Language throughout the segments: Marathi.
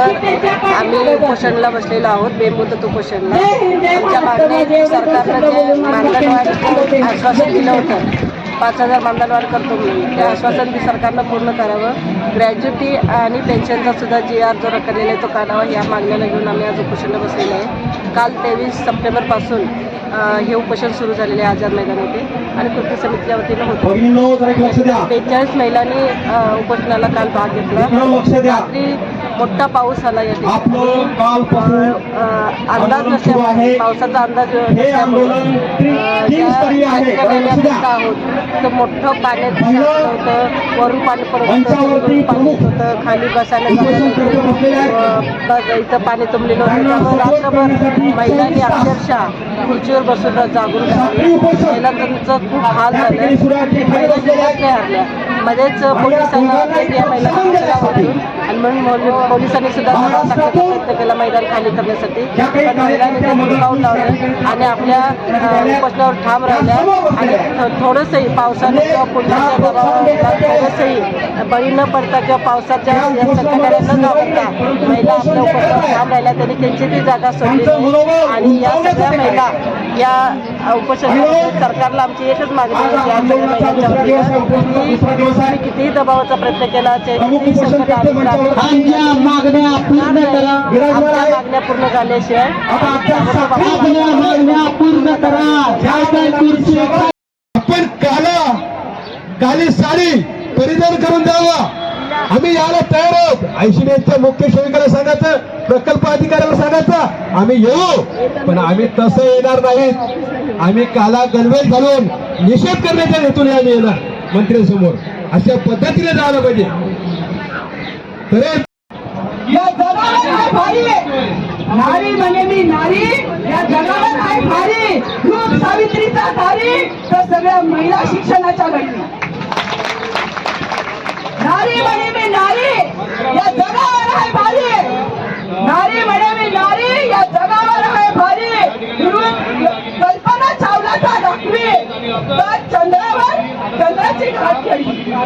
आम्ही उपोषणला बसलेलो आहोत बेमुदत उपोषणला आमच्या मागणी सरकारनं जे मानधनवाढ आश्वासन दिलं होतं पाच हजार मानधनवाढ करतो म्हणून ते आश्वासन बी सरकारनं पूर्ण करावं. ग्रॅज्युटी आणि पेन्शनचा सुद्धा जी आर जो रखडलेला आहे तो काढावा या मागण्याला घेऊन आम्ही आज उपोषणला बसलेलो आहे. काल तेवीस सप्टेंबरपासून हे उपोषण सुरू झालेले आहे आझाद मैदानामध्ये आणि कृती समितीच्या वतीनं होतं. बेचाळीस महिलांनी उपोषणाला काल भाग घेतला. रात्री मोठा पाऊस आला या ठिकाणी. अंदाज नसल्यामुळे पावसाचा अंदाज हे आहोत. तर मोठं पाण्यात होतं. वरून पाणी पडत होतं. पाणी होतं खाली बसायला इथं पाणी तुंबलेलं होतं. रात्रभर महिलांनी अक्षरशः खुर्चीवर बसून जागून महिलांचं खूप हाल झाले हरल्या. मध्येच पोलिसांना या महिला आणि म्हणून पोलिसांनी सुद्धा प्रयत्न केला मैदान खाली करण्यासाठी. पण महिलांनी लावलं आणि आपल्या अ, उपोषणावर ठाम राहिल्या. आणि थो- थोडंसंही पावसाने किंवा पुण्याच्या दबावाला थोडंसंही बळी न पडता किंवा पावसाच्या संकटाला न घाबरता महिला आपल्या उपोषणावर ठाम राहिल्या. त्यांनी त्यांची ती जागा सोडली. आणि या सगळ्या महिला या उपोषणामध्ये सरकारला आमची एकच मागणी आहे की या सगळ्या महिलांच्या वतीनं की तुम्ही कितीही दबावाचा प्रयत्न केला मागण्या पूर्ण करा. विराजमान आमच्या आहे मागण्या पूर्ण झाल्याशिवाय आपण काला काली साडी परिधान करून द्यावा. आम्ही यायला तयार आहोत. ऐंशी मुख्य सेविकाला सांगायचं प्रकल्प अधिकाऱ्याला सांगायचं आम्ही येऊ. पण आम्ही तसं येणार नाहीत. आम्ही काला गणवेश घालून निषेध करण्याच्या हेतूने आम्ही येणार मंत्र्यांसमोर. अशा पद्धतीने जायला पाहिजे. नारी म्हणे मी नारी. या जगावर आहे भारी. रूप सावित्रीचा धारी तर सगळ्या महिला शिक्षणाच्या घडली नारी म्हणे जगावर आहे भारी. नारी म्हणे मी नारी या जगावर आहे भारी. कल्पना चावलाचा दाखवी तर चंद्रावर चंद्राची घाट खेळली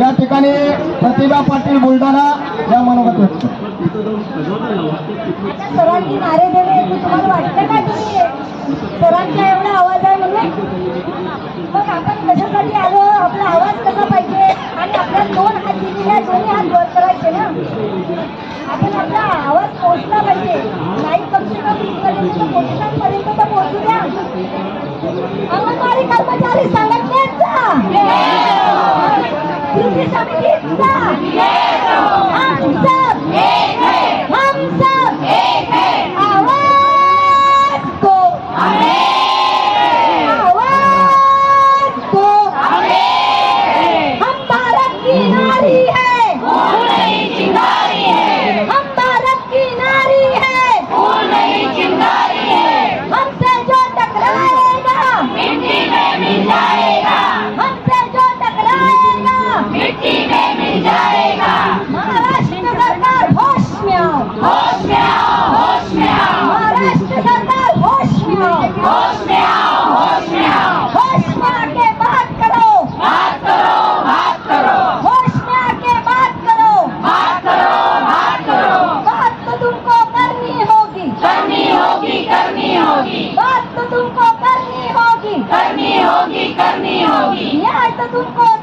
या ठिकाणी प्रतिभा पाटील बुलढाणा या मनोगत व्यक्त सरांनी नारे देणे तुम्हाला वाटतं का तुम्ही सरांचा एवढा आवाज आहे म्हणून मग आपण कशासाठी आलो? आपला आवाज कसा पाहिजे? आणि तो तुमको करनी होगी करनी होगी करनी होगी न्याय तो तुमको